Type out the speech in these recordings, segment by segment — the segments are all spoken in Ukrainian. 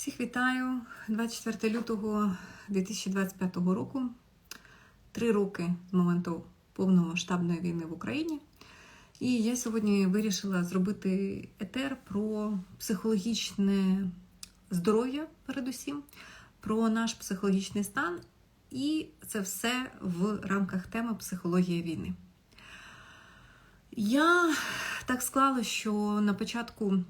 Всіх вітаю 24 лютого 2025 року. Три роки з моменту повномасштабної війни в Україні. І я сьогодні вирішила зробити етер про психологічне здоров'я, передусім, про наш психологічний стан. І це все в рамках теми психологія війни. Я так склала, що на початку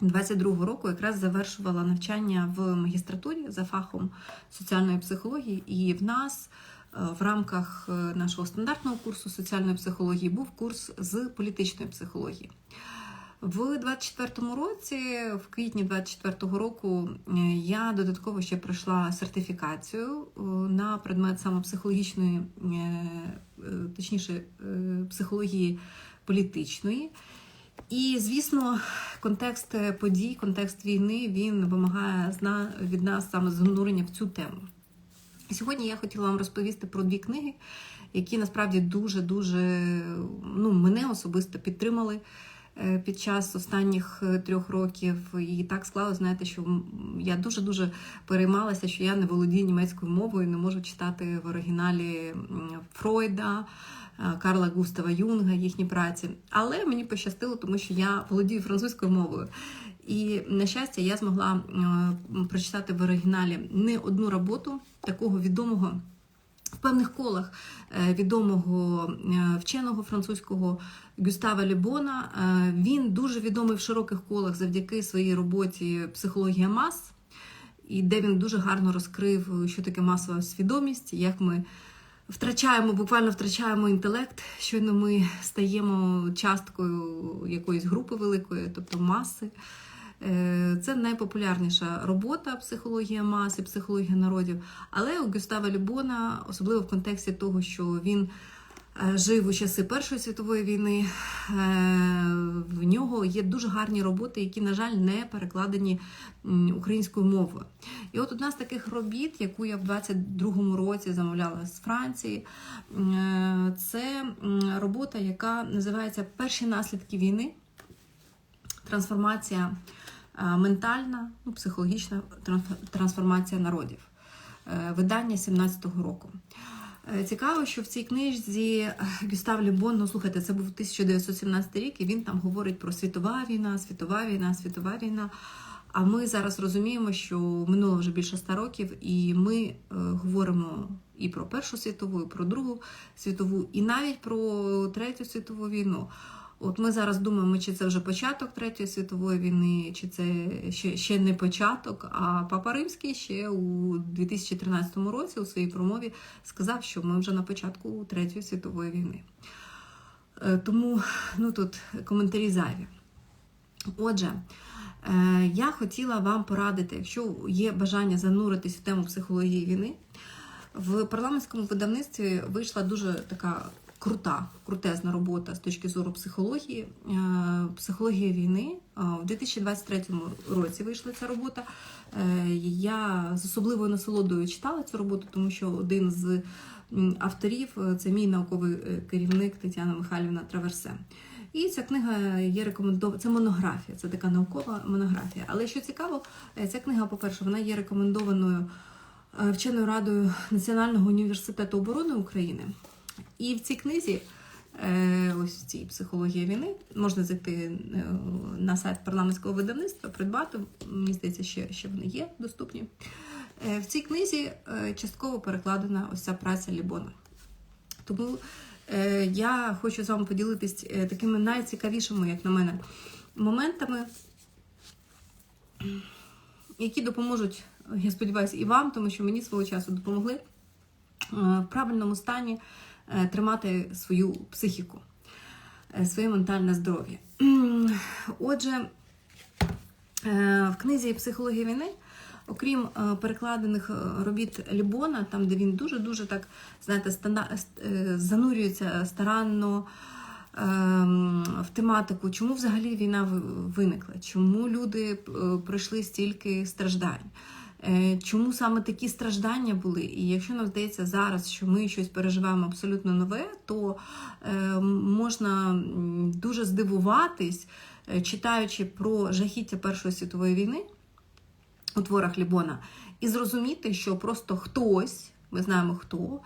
22-го року якраз завершувала навчання в магістратурі за фахом соціальної психології, і в нас е, в рамках е, нашого стандартного курсу соціальної психології був курс з політичної психології. В 24-му році, в квітні 24-го року, е, я додатково ще пройшла сертифікацію на предмет саме психологічної, точніше, психології політичної. І, звісно, контекст подій, контекст війни він вимагає від нас саме занурення в цю тему. Сьогодні я хотіла вам розповісти про дві книги, які насправді дуже-дуже ну, мене особисто підтримали під час останніх трьох років. І так склало, знаєте, що я дуже-дуже переймалася, що я не володію німецькою мовою, не можу читати в оригіналі Фройда. Карла Густава Юнга, їхні праці. Але мені пощастило, тому що я володію французькою мовою. І, на щастя, я змогла прочитати в оригіналі не одну роботу такого відомого в певних колах відомого вченого французького Гюстава Лебона. Він дуже відомий в широких колах завдяки своїй роботі Психологія мас, і де він дуже гарно розкрив, що таке масова свідомість, як ми втрачаємо, буквально втрачаємо інтелект, щойно ми стаємо часткою якоїсь групи великої, тобто маси. Це найпопулярніша робота психологія маси, психологія народів. Але у Гюстава Любона, особливо в контексті того, що він жив у часи Першої світової війни, в нього є дуже гарні роботи, які, на жаль, не перекладені українською мовою. І от одна з таких робіт, яку я в 22-му році замовляла з Франції, це робота, яка називається Перші наслідки війни. Трансформація ментальна, ну, психологічна трансформація народів. Видання 17-го року. Цікаво, що в цій книжці Гюстав Лібон, ну слухайте, це був 1917 рік, і він там говорить про світова війна, світова війна, світова війна. А ми зараз розуміємо, що минуло вже більше ста років, і ми е, говоримо і про Першу світову, і про Другу світову, і навіть про Третю світову війну. От ми зараз думаємо, чи це вже початок Третьої світової війни, чи це ще ще не початок. А Папа Римський ще у 2013 році у своїй промові сказав, що ми вже на початку Третьої світової війни. Тому ну тут коментарі зайві. Отже, я хотіла вам порадити, якщо є бажання зануритись в тему психології війни, в парламентському видавництві вийшла дуже така крута, крутезна робота з точки зору психології, психологія війни. В 2023 році вийшла ця робота. Я з особливою насолодою читала цю роботу, тому що один з авторів це мій науковий керівник Тетяна Михайлівна Траверсе. І ця книга є рекомендована. Це монографія, це така наукова монографія. Але що цікаво, ця книга, по-перше, вона є рекомендованою вченою радою Національного університету оборони України. І в цій книзі, ось в цій психології війни, можна зайти на сайт парламентського видавництва, придбати. Мені здається, ще, ще вони є доступні. В цій книзі частково перекладена ось ця праця Лібона. Тому я хочу з вами поділитись такими найцікавішими, як на мене, моментами, які допоможуть, я сподіваюся, і вам, тому що мені свого часу допомогли в правильному стані тримати свою психіку, своє ментальне здоров'я. Отже, в книзі Психологія війни. Окрім перекладених робіт Лібона, там, де він дуже-дуже так, знаєте, занурюється старанно в тематику, чому взагалі війна виникла, чому люди пройшли стільки страждань, чому саме такі страждання були. І якщо нам здається зараз, що ми щось переживаємо абсолютно нове, то можна дуже здивуватись, читаючи про жахіття Першої світової війни. у творах Лібона, і зрозуміти, що просто хтось, ми знаємо хто,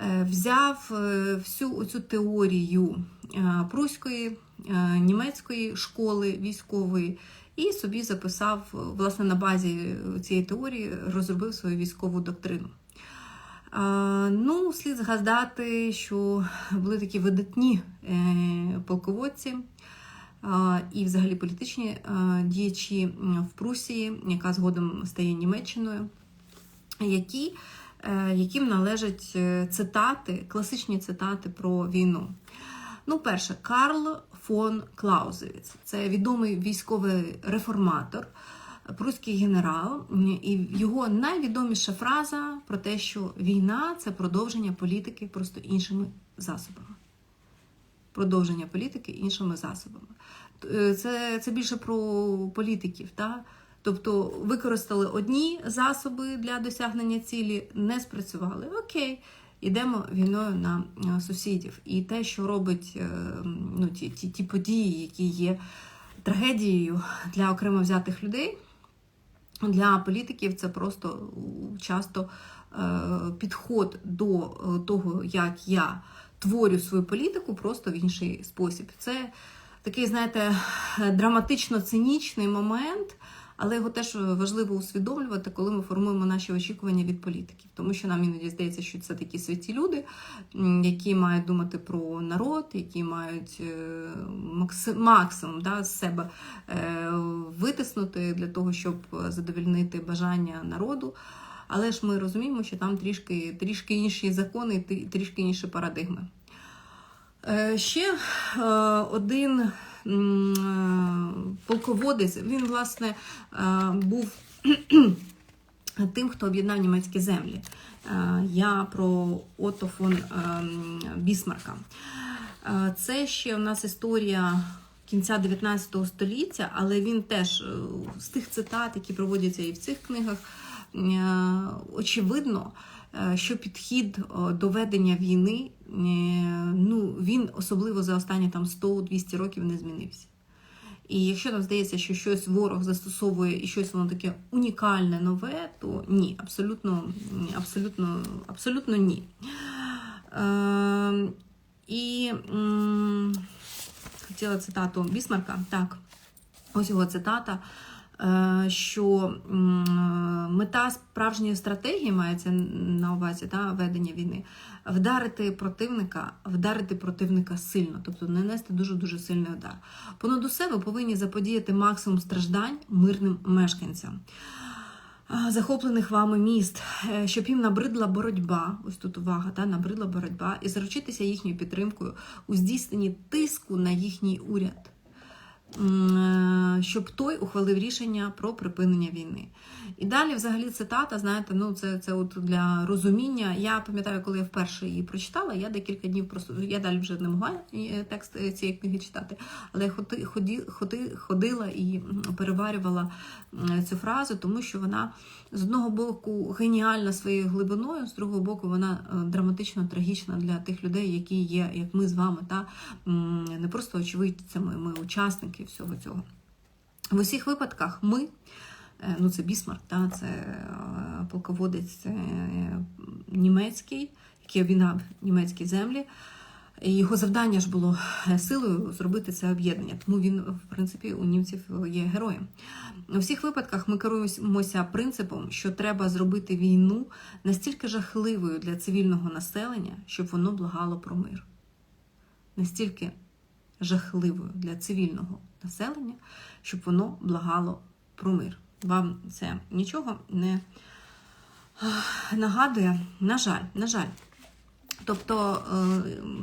е, взяв е, всю цю теорію е, пруської, е, німецької школи військової і собі записав, е, власне, на базі цієї теорії розробив свою військову доктрину. Е, Ну, слід згадати, що були такі видатні е, полководці е, і взагалі політичні е, діячі в Прусії, яка згодом стає Німеччиною, які, е, яким належать е, цитати, класичні цитати про війну. Ну, перше, Карл фон Клаузевіц. Це відомий військовий реформатор, пруський генерал, і його найвідоміша фраза про те, що війна це продовження політики просто іншими засобами. Продовження політики іншими засобами. Е, Це, це більше про політиків. Та? Тобто використали одні засоби для досягнення цілі, не спрацювали. Окей, йдемо війною на е, сусідів. І те, що робить е, ну, ті, ті, ті події, які є трагедією для окремо взятих людей, для політиків це просто часто е, підход до того, як я творю свою політику, просто в інший спосіб. Це такий, знаєте, драматично-цинічний момент, але його теж важливо усвідомлювати, коли ми формуємо наші очікування від політиків. Тому що нам іноді здається, що це такі святі люди, які мають думати про народ, які мають е, максимум да, з себе е, витиснути для того, щоб задовольнити бажання народу. Але ж ми розуміємо, що там трішки, трішки інші закони, трі- трішки інші парадигми. Е, Ще один полководець, він, власне, е, був тим, хто об'єднав німецькі землі. Е, Я про Отто фон Бісмарка. Е, Це ще у нас історія кінця 19 століття, але він теж е, з тих цитат, які проводяться і в цих книгах, е, очевидно, е, що підхід е, до ведення війни, е, ну, він особливо за останні там 100-200 років не змінився. І якщо нам здається, що щось ворог застосовує і щось воно таке унікальне, нове, то ні, абсолютно, абсолютно, абсолютно ні. Е, і хотіла цитату Бісмарка. Так, ось його цитата. Е, Що мета справжньої стратегії мається на увазі та, ведення війни вдарити противника, вдарити противника сильно, тобто нанести дуже дуже сильний удар. Понад усе ви повинні заподіяти максимум страждань мирним мешканцям. Захоплених вами міст, е, щоб їм набридла боротьба, ось тут увага, та, набридла боротьба, і заручитися їхньою підтримкою у здійсненні тиску на їхній уряд, е, щоб той ухвалив рішення про припинення війни. І далі, взагалі, цитата, знаєте, ну це, це от для розуміння. Я пам'ятаю, коли я вперше її прочитала, я декілька днів просто я далі вже не могла е, текст е, цієї книги читати, але я ходи, ходи, ходила і переварювала цю фразу, тому що вона з одного боку геніальна своєю глибиною, з другого боку, вона е, драматично трагічна для тих людей, які є, як ми з вами, та не просто очевидцями, ми учасники всього цього. В усіх випадках ми, е, ну це Бісмарк, та, це е, полководець е, німецький, який об'єднав німецькі землі. І Його завдання ж було силою зробити це об'єднання, тому він, в принципі, у німців є героєм. У всіх випадках ми керуємося принципом, що треба зробити війну настільки жахливою для цивільного населення, щоб воно благало про мир. Настільки жахливою для цивільного населення, щоб воно благало про мир. Вам це нічого не нагадує? На жаль, на жаль. Тобто е,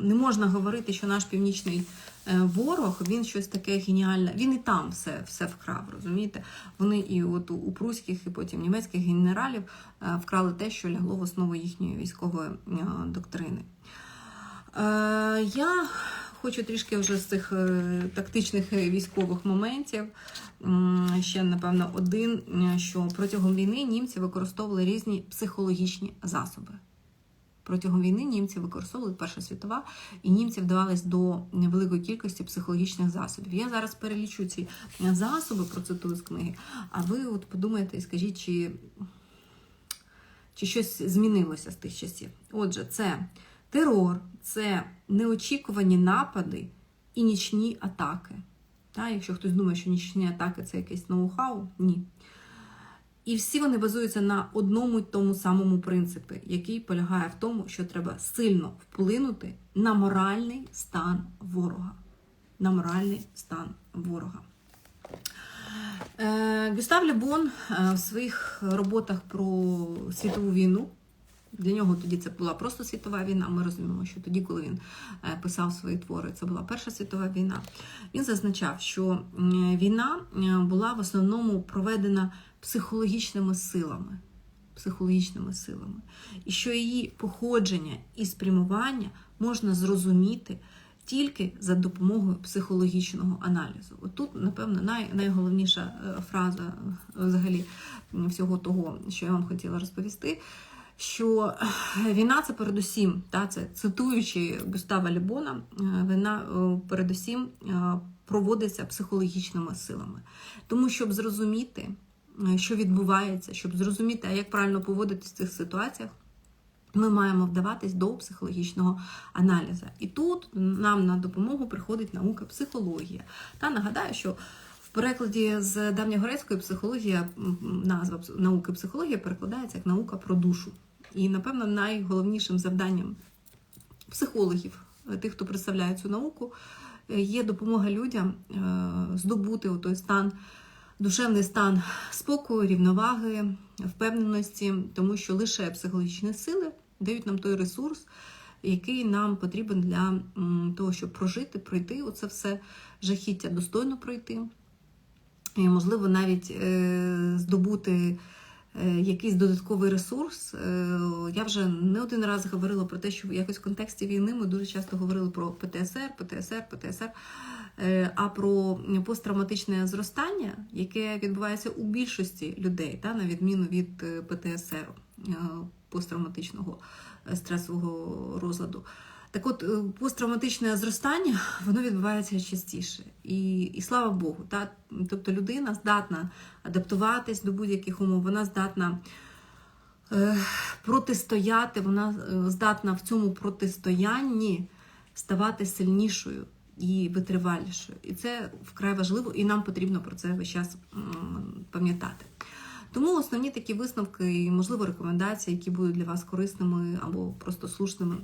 не можна говорити, що наш північний е, ворог він щось таке геніальне. Він і там все все вкрав, розумієте? Вони і от у пруських, і потім німецьких генералів е, вкрали те, що лягло в основу їхньої військової доктрини. Я хочу трішки вже з цих е, тактичних військових моментів. Ще, напевно, один, е, що протягом війни німці використовували різні психологічні засоби. Протягом війни німці використовували Перша світова, і німці вдавались до великої кількості психологічних засобів. Я зараз перелічу ці засоби, процитую з книги. А ви от подумайте і скажіть, чи, чи щось змінилося з тих часів. Отже, це терор, це неочікувані напади і нічні атаки. Та, якщо хтось думає, що нічні атаки це якесь ноу-хау, ні. І всі вони базуються на одному й тому самому принципі, який полягає в тому, що треба сильно вплинути на моральний стан ворога. На моральний стан ворога. Е, Гюстав Лебон е, в своїх роботах про світову війну. Для нього тоді це була просто світова війна. Ми розуміємо, що тоді, коли він е, писав свої твори, це була Перша світова війна. Він зазначав, що війна була в основному проведена психологічними силами. Психологічними силами. І що її походження і спрямування можна зрозуміти тільки за допомогою психологічного аналізу. От тут, напевно, най, найголовніша фраза взагалі всього того, що я вам хотіла розповісти. Що війна це передусім, та це цитуючи Густава Лібона, війна передусім проводиться психологічними силами. Тому, щоб зрозуміти, що відбувається, щоб зрозуміти, а як правильно поводитися в цих ситуаціях, ми маємо вдаватись до психологічного аналізу. І тут нам на допомогу приходить наука психологія. Та нагадаю, що в перекладі з давньогрецької психологія, назва науки психологія перекладається як наука про душу. І, напевно, найголовнішим завданням психологів, тих, хто представляє цю науку, є допомога людям здобути той стан душевний стан спокою, рівноваги, впевненості, тому що лише психологічні сили дають нам той ресурс, який нам потрібен для того, щоб прожити, пройти оце все жахіття, достойно пройти. І, можливо, навіть е, здобути е, якийсь додатковий ресурс. Е, я вже не один раз говорила про те, що якось в контексті війни ми дуже часто говорили про ПТСР, ПТСР, ПТСР. А про посттравматичне зростання, яке відбувається у більшості людей, та, на відміну від ПТСР посттравматичного стресового розладу. Так от, посттравматичне зростання воно відбувається частіше. І і слава Богу, та? тобто людина здатна адаптуватись до будь-яких умов, вона здатна е, протистояти, вона здатна в цьому протистоянні ставати сильнішою і витривалішою. І це вкрай важливо, і нам потрібно про це весь час пам'ятати. Тому основні такі висновки і, можливо, рекомендації, які будуть для вас корисними або просто слушними.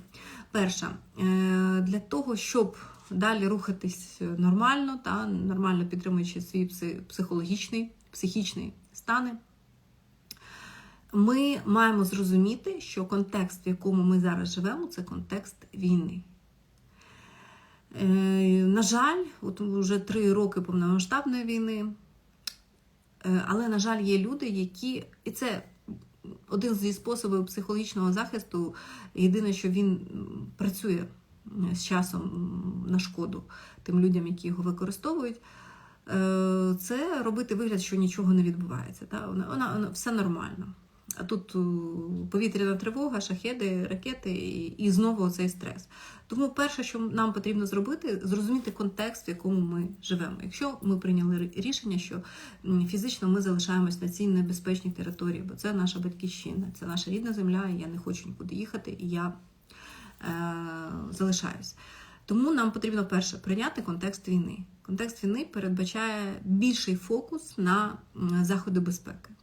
Перша, е, для того, щоб далі рухатись нормально, та нормально підтримуючи свій психологічний, психічний стани, ми маємо зрозуміти, що контекст, в якому ми зараз живемо, це контекст війни. Е, на жаль, от вже три роки повномасштабної війни. Е, але, на жаль, є люди, які. І це один зі способів психологічного захисту. Єдине, що він працює з часом на шкоду тим людям, які його використовують. Е, це робити вигляд, що нічого не відбувається. Вона, вона, вона все нормально. А тут повітряна тривога, шахеди, ракети і, і знову цей стрес. Тому перше, що нам потрібно зробити, зрозуміти контекст, в якому ми живемо. Якщо ми прийняли рішення, що фізично ми залишаємось на цій небезпечній території, бо це наша батьківщина, це наша рідна земля, і я не хочу нікуди їхати, і я е, залишаюсь. Тому нам потрібно перше прийняти контекст війни. Контекст війни передбачає більший фокус на заходи безпеки.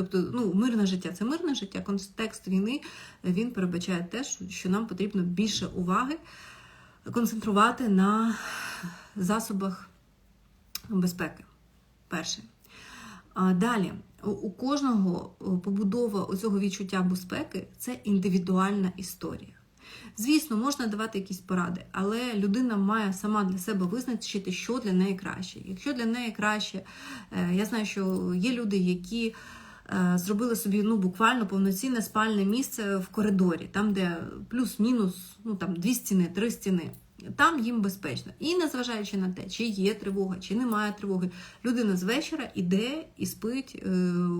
Тобто, ну, мирне життя це мирне життя, контекст війни він передбачає те, що нам потрібно більше уваги концентрувати на засобах безпеки. Перше. А Далі, у кожного побудова цього відчуття безпеки це індивідуальна історія. Звісно, можна давати якісь поради, але людина має сама для себе визначити, що для неї краще. Якщо для неї краще, е, я знаю, що є люди, які Е, зробили собі ну, буквально повноцінне спальне місце в коридорі, там, де плюс-мінус ну, там, дві стіни, три стіни. Там їм безпечно. І незважаючи на те, чи є тривога, чи немає тривоги, людина з вечора йде і спить е,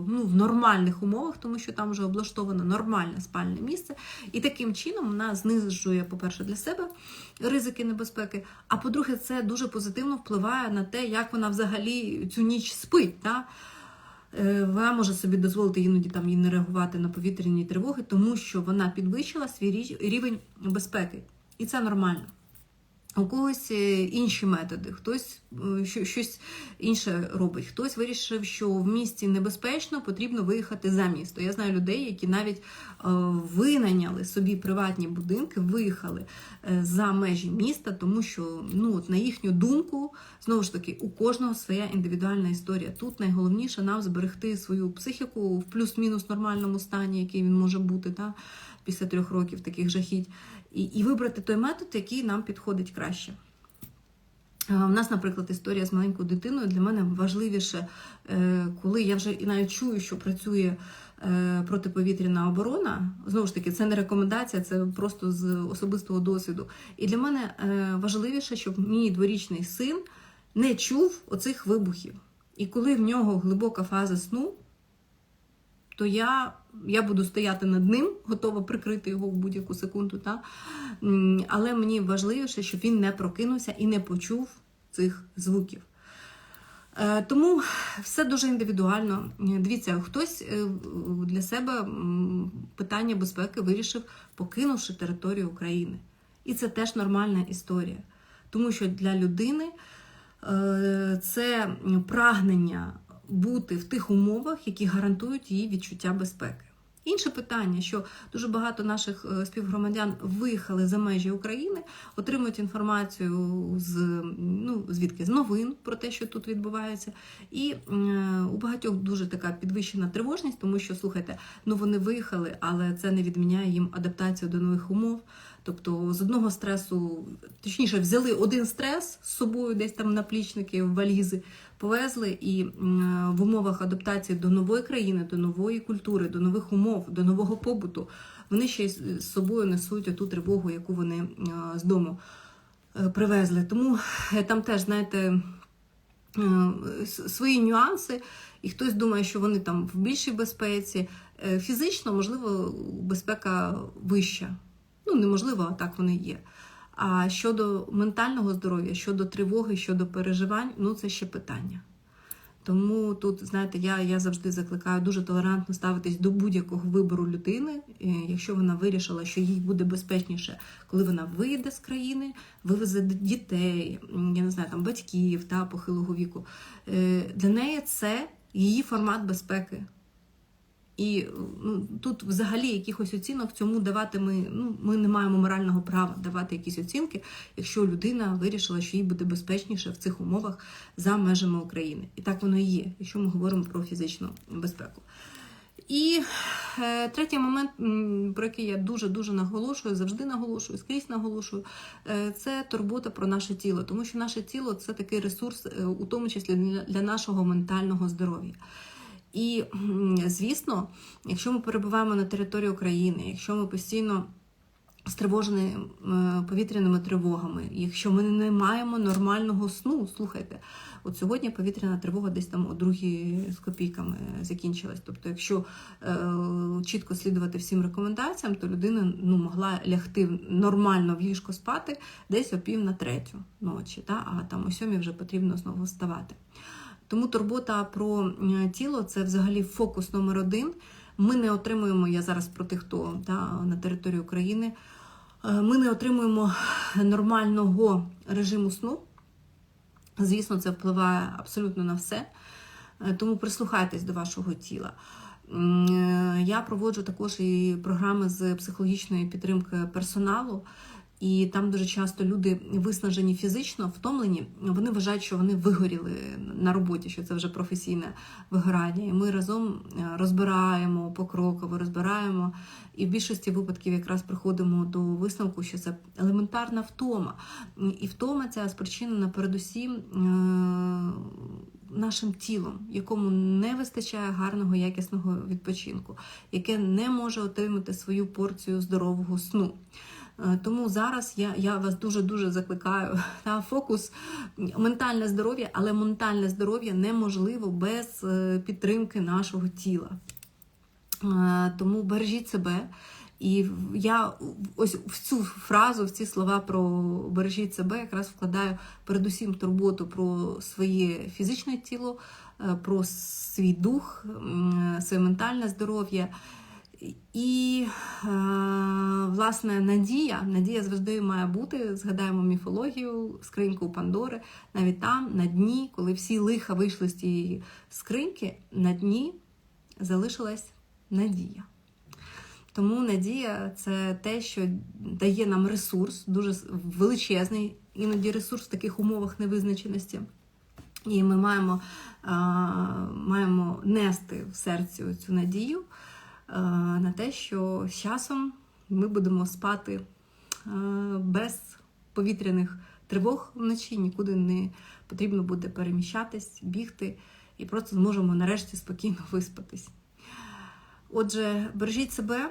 ну, в нормальних умовах, тому що там вже облаштовано нормальне спальне місце. І таким чином вона знижує, по-перше, для себе ризики небезпеки. А по-друге, це дуже позитивно впливає на те, як вона взагалі цю ніч спить. Та? Е, Вона може собі дозволити іноді там їй не реагувати на повітряні тривоги, тому що вона підвищила свій рі- рівень безпеки. І це нормально. У когось е, інші методи, хтось е, що- щось інше робить. Хтось вирішив, що в місті небезпечно, потрібно виїхати за місто. Я знаю людей, які навіть е, винайняли собі приватні будинки, виїхали за межі міста, тому що, ну, от на їхню думку, знову ж таки, у кожного своя індивідуальна історія. Тут найголовніше нам зберегти свою психіку в плюс-мінус нормальному стані, який він може бути та, після трьох років таких жахіть, і, і вибрати той метод, який нам підходить краще. Е, У нас, наприклад, історія з маленькою дитиною для мене важливіше, е, коли я вже і навіть чую, що працює е, протиповітряна оборона. Знову ж таки, це не рекомендація, це просто з особистого досвіду. І для мене е, важливіше, щоб мій дворічний син не чув оцих вибухів. І коли в нього глибока фаза сну, то я, я буду стояти над ним, готова прикрити його в будь-яку секунду. Та? Але мені важливіше, щоб він не прокинувся і не почув цих звуків. Е, Тому все дуже індивідуально. Дивіться, хтось е, для себе питання безпеки вирішив, покинувши територію України. І це теж нормальна історія. Тому що для людини е, це прагнення бути в тих умовах, які гарантують їй відчуття безпеки. Інше питання, що дуже багато наших е, співгромадян виїхали за межі України, отримують інформацію з ну звідки з новин про те, що тут відбувається, і е, у багатьох дуже така підвищена тривожність, тому що слухайте, ну вони виїхали, але це не відміняє їм адаптацію до нових умов. Тобто з одного стресу, точніше, взяли один стрес з собою, десь там наплічники, валізи, повезли, і в умовах адаптації до нової країни, до нової культури, до нових умов, до нового побуту, вони ще з собою несуть оту тривогу, яку вони з дому е, привезли. Тому е, там теж, знаєте, е, свої нюанси, і хтось думає, що вони там в більшій безпеці. Фізично, можливо, безпека вища. Ну, неможливо, а так вони є. А щодо ментального здоров'я, щодо тривоги, щодо переживань, ну це ще питання. Тому тут, знаєте, я, я завжди закликаю дуже толерантно ставитись до будь-якого вибору людини, якщо вона вирішила, що їй буде безпечніше, коли вона вийде з країни, вивезе дітей, я не знаю, там батьків та похилого віку. Е, Для неї це її формат безпеки. І ну, тут взагалі якихось оцінок цьому давати ми, ну, ми не маємо морального права давати якісь оцінки, якщо людина вирішила, що їй буде безпечніше в цих умовах за межами України. І так воно і є, якщо ми говоримо про фізичну безпеку. І е, третій момент, про який я дуже-дуже наголошую, завжди наголошую, скрізь наголошую, е, це турбота про наше тіло, тому що наше тіло це такий ресурс, е, у тому числі для, для нашого ментального здоров'я. І, звісно, якщо ми перебуваємо на території України, якщо ми постійно стривожені повітряними тривогами, якщо ми не маємо нормального сну, слухайте, от сьогодні повітряна тривога десь там о другій з копійками закінчилась. Тобто, якщо е, чітко слідувати всім рекомендаціям, то людина ну, могла лягти нормально в ліжко спати десь о пів на третю ночі, та? а там о сьомій вже потрібно знову вставати. Тому турбота про е, тіло це взагалі фокус номер один. Ми не отримуємо, я зараз про тих, хто та, на території України, е, ми не отримуємо нормального режиму сну. Звісно, це впливає абсолютно на все. Е, Тому прислухайтесь до вашого тіла. Я проводжу також і програми з психологічної підтримки персоналу. І там дуже часто люди виснажені фізично, втомлені, вони вважають, що вони вигоріли на роботі, що це вже професійне вигорання. І ми разом е, розбираємо покроково, розбираємо. І в більшості випадків якраз приходимо до висновку, що це елементарна втома. І втома ця спричинена передусім е, нашим тілом, якому не вистачає гарного якісного відпочинку, яке не може отримати свою порцію здорового сну. Е, Тому зараз я, я вас дуже-дуже закликаю та фокус ментальне здоров'я, але ментальне здоров'я неможливо без е, підтримки нашого тіла. Е, Тому бережіть себе. І я ось в цю фразу, в ці слова про бережіть себе, якраз вкладаю передусім турботу про своє фізичне тіло, про свій дух, своє ментальне здоров'я. І, е, власне, надія, надія завжди має бути. Згадаємо міфологію, скриньку Пандори. Навіть там, на дні, коли всі лиха вийшли з тієї скриньки, на дні залишилась надія. Тому надія це те, що дає нам ресурс, дуже величезний, іноді ресурс в таких умовах невизначеності. І ми маємо, а, маємо нести в серці цю надію на те, що з часом ми будемо спати без повітряних тривог вночі, нікуди не потрібно буде переміщатись, бігти, і просто зможемо нарешті спокійно виспатись. Отже, бережіть себе.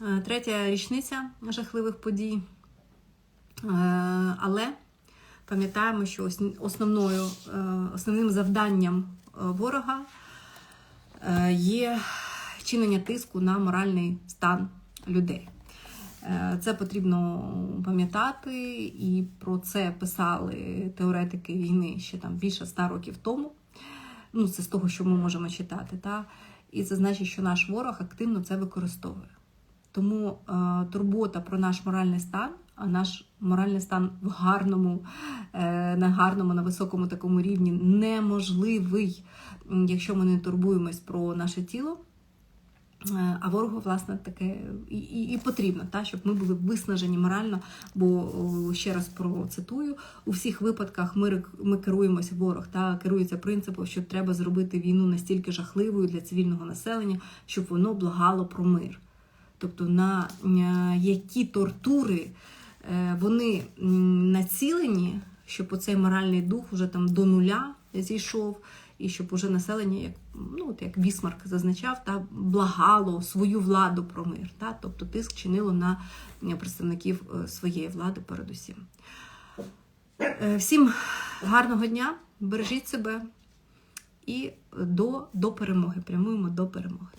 Е, Третя річниця жахливих подій. Е, Але пам'ятаємо, що основною, е, основним завданням е, ворога е, є чинення тиску на моральний стан людей. Е, Це потрібно пам'ятати, і про це писали теоретики війни ще там більше ста років тому. Ну, це з того, що ми можемо читати. Та? І це значить, що наш ворог активно це використовує. Тому е, турбота про наш моральний стан, а наш моральний стан в гарному, е, на гарному, на високому такому рівні неможливий, якщо ми не турбуємось про наше тіло. А ворогу, власне, таке і, і, і потрібно, та, щоб ми були виснажені морально. Бо ще раз процитую: у всіх випадках ми, ми керуємося ворог та керується принципом, що треба зробити війну настільки жахливою для цивільного населення, щоб воно благало про мир. Тобто на е, які тортури е, вони націлені, щоб оцей моральний дух вже там до нуля зійшов, і щоб уже населення, як ну от як Вісмарк зазначав, та благало свою владу про мир. Та? Тобто тиск чинило на е, представників е, своєї влади передусім. Е, Всім гарного дня, бережіть себе і до, до перемоги. Прямуємо до перемоги.